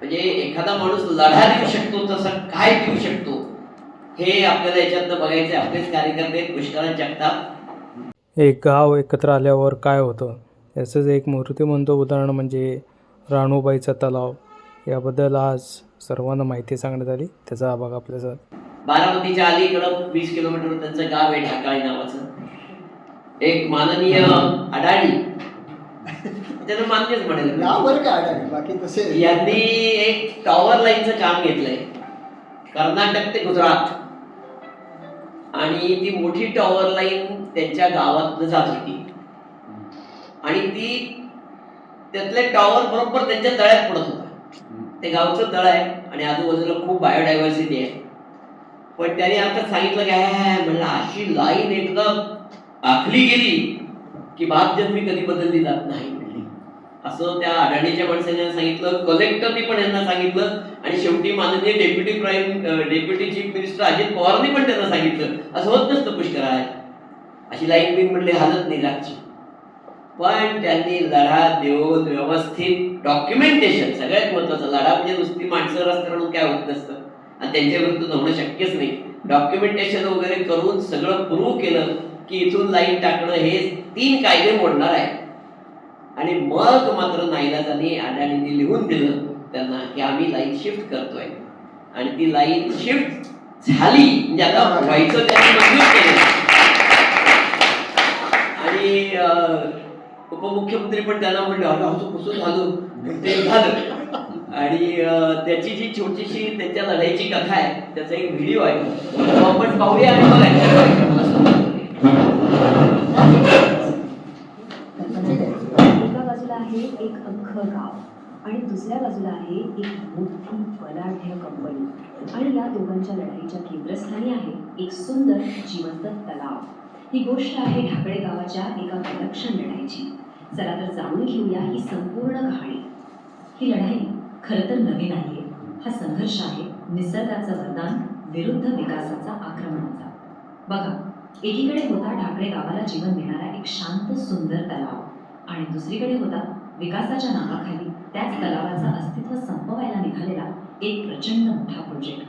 म्हणजे एखादा माणूस लढा देऊ शकतो तसं काय देऊ शकतो हे आपल्याला याच्यातनं बघायचं आपलेच कार्यकर्ते पुष्कळांत जगतात. एक गाव एकत्र आल्यावर काय होतं? याचंच एक मूर्तिमंत उदाहरण म्हणजे राणूबाईचा तलाव. याबद्दल आज सर्वांना माहिती सांगण्यात आली. त्याचा भाग आपल्याचा बारामतीच्या अलीकडं वीस किलोमीटर त्यांचं गाव आहे ढाकाळी नावाचं. एक माननीय अडाणी त्याचं मान्यच म्हणेल का अडाणी बाकी तसे यांनी एक टॉवर लाईनचं काम घेतलंय. कर्नाटक ते गुजरात. आणि ती मोठी टॉवर लाईन त्यांच्या गावात जात होती आणि ती त्यातले टॉवर बरोबर त्यांच्या तळ्यात पडत होता. ते गावचं तळ आहे आणि आजूबाजूला खूप बायोडायव्हर्सिटी आहे. पण त्याने आता सांगितलं काय म्हणलं अशी लाईन एकदा आखली गेली. की बाप जन्मी कधी बदलली जात नाही. असं त्या अडाणीच्या माणसाने सांगितलं कलेक्टरनी पण यांना सांगितलं आणि शेवटी माननीय deputy prime deputy chief minister Ajit पवारांनी पण त्यांना सांगितलं असं होत नसतं पुष्कराय अशी लाईन बिन म्हणले हालत नाही रातची पण त्यांनी लढा देऊन व्यवस्थित डॉक्युमेंटेशन सगळ्यात महत्वाचं लढा म्हणजे नुसती माणसं रस्त्यावरून काय होत नसतं. आणि त्यांच्या विरुद्ध होणं शक्यच नाही. डॉक्युमेंटेशन वगैरे करून सगळं प्रूव्ह केलं की इथून लाईन टाकणं हे तीन कायदे मोडणार आहे. आणि मग मात्र नाईलाजाने अडाणींनी लिहून दिलं त्यांना की आम्ही लाईन शिफ्ट करतोय. आणि ती लाईन शिफ्ट झाली म्हणजे आता व्हायचं त्यांनी मंजूर केलं आणि उपमुख्यमंत्री पण त्यांना म्हणले अरे असं झालो झालं? ते झालं. आणि त्याची जी छोटीशी त्याच्या लढाईची कथा आहे त्याचा एक व्हिडिओ आहे. तो आपण पाहूया आणि बघायचं आणखी कार्यक्रमाला सुरुवात करूया. एका बाजूला आहे एक अख्खं गाव आणि दुसऱ्या बाजूला आहे एक मोठी बलाढ्य कंपनी. आणि या दोघांच्या लढाईच्या केंद्रस्थानी आहे एक सुंदर जिवंत तलाव. ही गोष्ट आहे ढाकळे गावाच्या एका विलक्षण लढाईची. चला तर जाणून घेऊया ही संपूर्ण कहाणी. ही लढाई खरं तर नवीन आहे हा संघर्ष आहे निसर्गाचं वरदान विरुद्ध विकासाचा आक्रमणाचा. बघा एकीकडे होता ढाकळे गावाला जीवन देणारा एक शांत सुंदर तलाव. आणि दुसरीकडे होता विकासाच्या नावाखाली त्याच तलावाचं अस्तित्व संपवायला निघालेला एक प्रचंड मोठा प्रोजेक्ट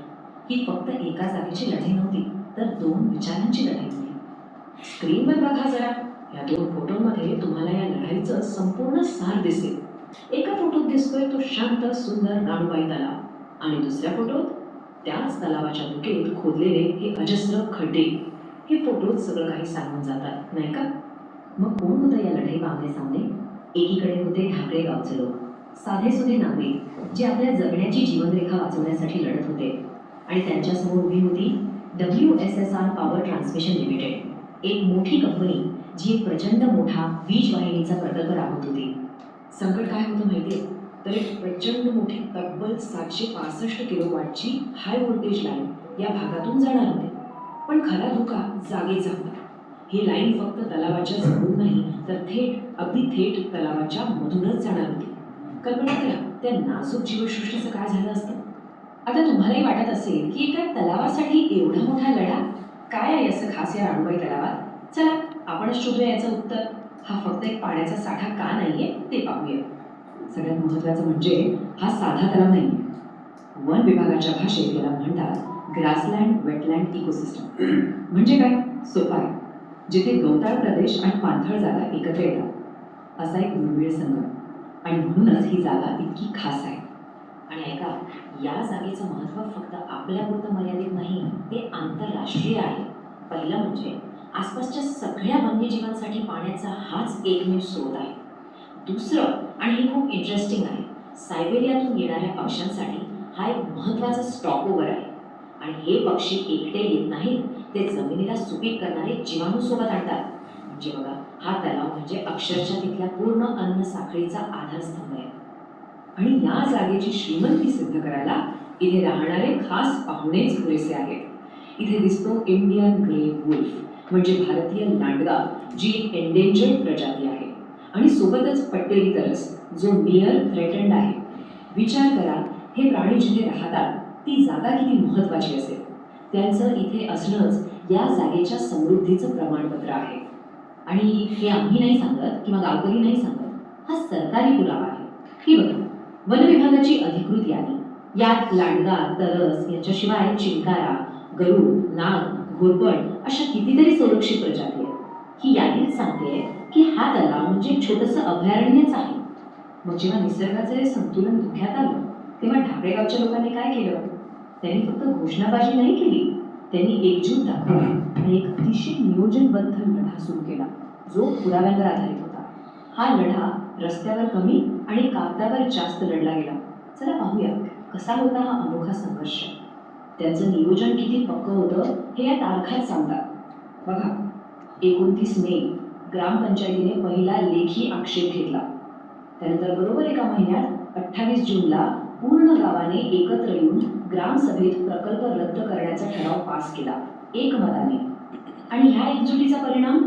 ही फक्त एका जागेची लढाई नव्हती तर दोन विचारांची लढाई होती. स्क्रीनवर बघा जरा. या दोन फोटोमध्ये तुम्हाला या लढाईचं संपूर्ण सार दिसेल. एका फोटोत दिसतोय तो शांत सुंदर राणूबाई तलाव. आणि दुसऱ्या फोटोत त्याच तलावाच्या बुकेत खोदलेले हे अजस्र खड्डे. हे फोटोत सगळं काही सांगून जातात नाही का? मग कोण होतं या लढाई आमने सामने एकीकडे होते ठाकरे गावचे लोक. साधे सुधे नागरिक जे आपल्या जगण्याची जीवनरेखा वाचवण्यासाठी लढत होते. आणि त्यांच्यासमोर उभी होती W S S R power transmission limited एक मोठी कंपनी जी एक प्रचंड मोठा वीज वाहिनीचा प्रकल्प राबवत होती. संकट काय होतं माहिती तर एक प्रचंड मोठी तब्बल सातशे पासष्ट किलो वॉटची हाय व्होल्टेज लाईन या भागातून जाणार होती. पण खरा धोका जागेचा होता. ही लाईन फक्त तलावाच्या जवळून नाही तर थेट अगदी थेट तलावाच्या मधूनच जाणार होती. कल्पना करा त्या नाजूक जीवसृष्टीचं काय झालं असतं? आता तुम्हालाही वाटत असेल की एका तलावासाठी एवढा मोठा लढा काय आहे असं खास या राणूबाई तलावात? चला आपणच शोधूया याचं उत्तर. हा फक्त एक पाण्याचा साठा का नाहीये ते पाहूया. सगळ्यात महत्त्वाचं म्हणजे हा साधा तलाव नाही वन विभागाच्या भाषेत याला म्हणतात ग्रासलँड वेटलँड इकोसिस्टम. म्हणजे काय? सोपा आहे. जिथे गवताळ प्रदेश आणि पाणथळ जागा एकत्र येतात. असा एक दुर्मिळ संगम. आणि म्हणूनच ही जागा इतकी खास आहे. आणि ऐका या जागेचं महत्त्व फक्त आपल्यापुरतं मर्यादित नाही ते आंतरराष्ट्रीय आहे. पहिलं म्हणजे आसपासच्या सगळ्या वन्यजीवांसाठी पाण्याचा हाच एकमेव स्रोत आहे. दुसरं आणि हे खूप इंटरेस्टिंग आहे सायबेरियातून येणाऱ्या पक्ष्यांसाठी हा एक महत्त्वाचा स्टॉपओव्हर आहे. आणि हे पक्षी एकटे येत नाहीत ते जमिनीला सुपीक करणारे जीवाणूसोबत आणतात. म्हणजे बघा हा तलाव म्हणजे अक्षरशः तिथल्या पूर्ण अन्न साखळीचा आधारस्तंभ आहे. आणि या जागेची श्रीमंती सिद्ध करायला इथे राहणारे खास पाहुणेच पुरेसे आहेत. इथे दिसतो इंडियन ग्रे वुल्फ म्हणजे भारतीय लांडगा जी एक एंडेंजर्ड प्रजाती आहे. आणि सोबतच पट्टेरी तरस जो नियर थ्रेटंड आहे. विचार करा हे प्राणी जिथे राहतात ती जागा किती महत्त्वाची असेल? त्यांचं इथे असणंच या जागेच्या समृद्धीचं प्रमाणपत्र आहे. आणि हे आम्ही नाही सांगत किंवा गावकरी नाही सांगत हा सरकारी पुरावा आहे. ही बघा वन विभागाची अधिकृत यादी यात लांडगा तरस याच्याशिवाय चिंकारा गरुड नाग घोरपड अशा कितीतरी संरक्षित प्रजाती आहेत. ही यादीच सांगते की हा तलाव म्हणजे छोटंसं अभयारण्यच आहे. मग जेव्हा निसर्गाचं संतुलन धोक्यात आलं तेव्हा ढाबळेगावच्या लोकांनी काय केलं? त्यांनी फक्त घोषणाबाजी नाही केली. त्यांनी एकजूट दाखवली आणि एक अतिशय नियोजनबद्ध लढा सुरू केला जो पुराव्यांवर आधारित होता. हा लढा रस्त्यावर कमी आणि कागदावर जास्त लढला गेला. चला पाहूया कसा होता हा अनोखा संघर्ष. त्यांचं नियोजन किती पक्कं होतं हे या तारखाच सांगतात. बघा एकोणतीस मे ग्रामपंचायतीने पहिला लेखी आक्षेप घेतला. त्यानंतर बरोबर एका महिन्यात अठ्ठावीस जूनला पूर्ण गावाने एकत्र येऊन ग्रामसभेत प्रकल्प रद्द करण्याचा ठराव पास केला. एकमताने आणि ह्या एकजुटीचा परिणाम?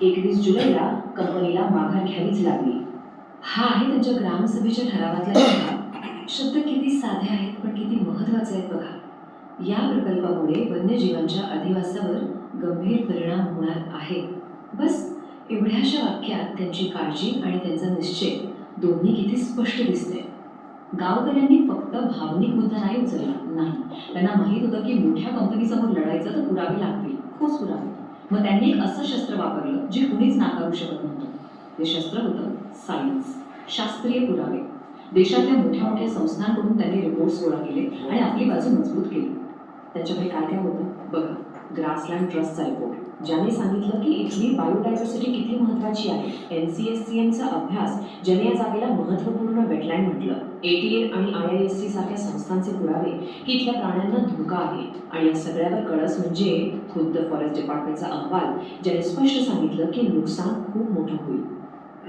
एकवीस जुलैला कंपनीला माघार घ्यावीच लागली. हा आहे त्यांच्या ग्रामसभेच्या ठरावातला शब्द शब्द किती साधे आहेत पण किती महत्त्वाचे आहेत बघा. या प्रकल्पामुळे वन्यजीवांच्या अधिवासावर गंभीर परिणाम होणार आहे. बस एवढ्याशा वाक्यात त्यांची काळजी आणि त्यांचा निश्चय दोन्ही किती स्पष्ट दिसते गावकऱ्यांनी फक्त भावनिक मुद्दा नाही उचलला. नाही. त्यांना माहीत होतं की मोठ्या कंपनीसमोर लढायचं तर पुरावे लागतील. खूप पुरावे. मग त्यांनी एक असं शस्त्र वापरलं जे कुणीच नाकारू शकत नव्हतं. ते शस्त्र होतं सायन्स शास्त्रीय पुरावे. देशातल्या मोठ्या मोठ्या संस्थांकडून त्यांनी रिपोर्ट्स गोळा केले आणि आपली बाजू मजबूत केली. त्याच्यामुळे काय काय होतं? बघा. ग्रासलँड ट्रस्टचा रिपोर्ट ज्याने सांगितलं की इथली बायोडायव्हर्सिटी किती महत्त्वाची आहे एन सी एस सी एमचा अभ्यास ज्याने या जागेला महत्त्वपूर्ण वेटलँड म्हटलं. एटीएन आणि आय आय एस सी सारख्या संस्थांचे पुरावे की इथल्या प्राण्यांना धोका आहे. आणि या सगळ्यावर कळस म्हणजे खुद्द फॉरेस्ट डिपार्टमेंटचा अहवाल ज्याने स्पष्ट सांगितलं की नुकसान खूप मोठं होईल.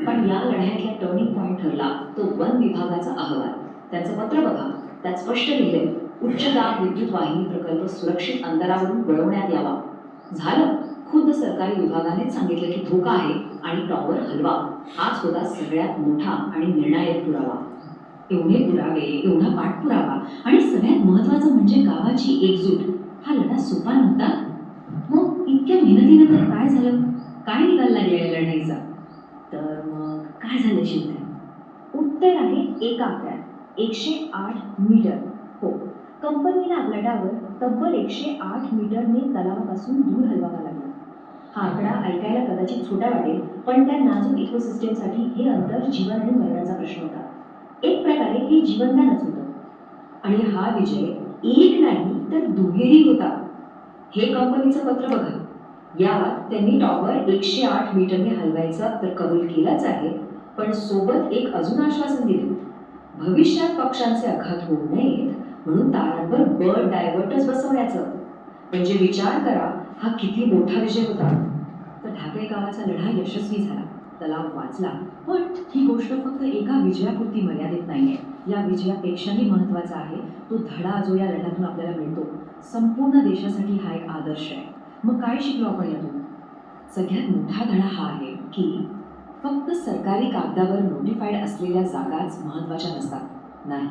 पण या लढ्यातला टर्निंग पॉईंट ठरला तो वन विभागाचा अहवाल. त्यांचं पत्र बघा. त्यात स्पष्ट लिहिलंय उच्च दाब विद्युत वाहिनी प्रकल्प सुरक्षित अंतरावरून वळवण्यात यावा. झालं. खुद्द सरकारी विभागाने सांगितलं की धोका आहे आणि टॉवर हलवा. हाच होता सगळ्यात मोठा आणि निर्णायक पुरावा. एवढे पुरावे एवढा पाठपुरावा आणि सगळ्यात महत्वाचं म्हणजे गावाची एकजूट. हा लढा सोपा नव्हता. मग इतक्या मेहनतीनंतर काय झालं? काय निकाल लागलेला या लढाईचा? तर मग काय झालं शिंदे उत्तर आहे एका आकड्यात. एकशे आठ मीटर. कंपनीला आपल्या तब्बल एकशे आठ मीटरने तलावापासून दूर हलवावा लागला. हा आकडा ऐकायला कदाचित छोटा वाटेल पण त्या नाजूक इकोसिस्टमसाठी हे अंतर जीवन आणि मरणाचा प्रश्न होता. एक प्रकारे हे जीवनदानच होतं. आणि हा विजय एक नाही तर दुहेरी होता. हे कंपनीचं पत्र बघा. यात त्यांनी टॉवर एकशे आठ मीटरने हलवायचा तर कबूल केलाच आहे पण सोबत एक अजून आश्वासन दिले. भविष्यात पक्षांचे आघात होऊ नयेत. म्हणून तारांवर बर्ड डायव्हर्टर्स बसवण्याचं. म्हणजे विचार करा हा किती मोठा विजय होता. तर ढाके गावाचा लढा यशस्वी झाला. तलाव वाचला. पण ही गोष्ट फक्त एका विजयापुरती मर्यादित नाहीये. या विजयापेक्षाही महत्त्वाचा आहे. तो धडा जो या लढ्यातून आपल्याला मिळतो संपूर्ण देशासाठी हा एक आदर्श आहे. मग काय शिकलो आपण यातून? सगळ्यात मोठा धडा हा आहे की फक्त सरकारी कागदावर नोटिफाईड असलेल्या जागाच महत्त्वाच्या नसतात. नाही.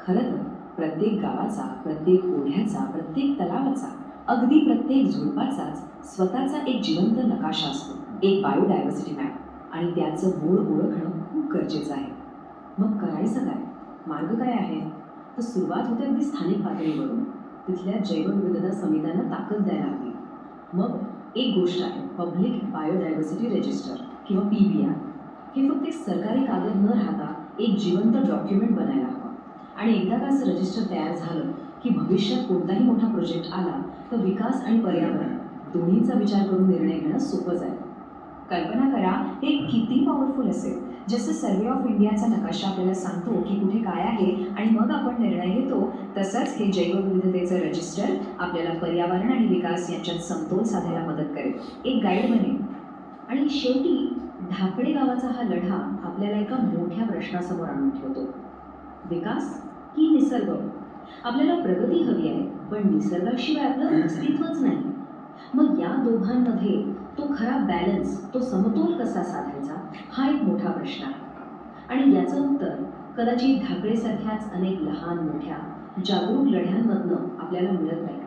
खरं तर प्रत्येक गावाचा प्रत्येक ओढ्याचा प्रत्येक तलावाचा अगदी प्रत्येक झुडपाचाच स्वतःचा एक जिवंत नकाशा असतो एक बायोडायव्हर्सिटी मॅप आणि त्याचं मूळ ओळखणं खूप गरजेचं आहे. मग करायचं काय? मार्ग काय आहे? तर सुरुवात होते अगदी स्थानिक पातळीवरून. तिथल्या जैवविविधता समित्यांना ताकद द्यायला हवी. मग एक गोष्ट आहे पब्लिक बायोडायव्हर्सिटी रजिस्टर किंवा पी बी आर हे फक्त एक सरकारी कागद न राहता एक जिवंत डॉक्युमेंट बनायला आणि एकदा का असं रजिस्टर तयार झालं की भविष्यात कोणताही मोठा प्रोजेक्ट आला तर विकास आणि पर्यावरण दोन्हीचा विचार करून निर्णय घेणं सोपं जाईल. कल्पना करा हे किती पॉवरफुल असेल. जसं सर्वे ऑफ इंडियाचा नकाशा आपल्याला सांगतो की कुठे काय आहे आणि मग आपण निर्णय घेतो तसंच हे जैवविविधतेचं रजिस्टर आपल्याला पर्यावरण आणि विकास यांच्यात समतोल साधायला मदत करेल. एक गाईड बनेल. आणि शेवटी ढापडे गावाचा हा लढा आपल्याला एका मोठ्या प्रश्नासमोर आणून ठेवतो. विकास की निसर्ग. आपल्याला प्रगती हवी आहे पण निसर्गाशिवाय आपलं अस्तित्वच नाही. मग या दोघांमध्ये तो खरा बॅलन्स तो समतोल कसा साधायचा? हा एक मोठा प्रश्न आहे. आणि याचं उत्तर कदाचित ढाकळेसारख्याच अनेक लहान मोठ्या जागरूक लढ्यांमधनं आपल्याला मिळत नाही.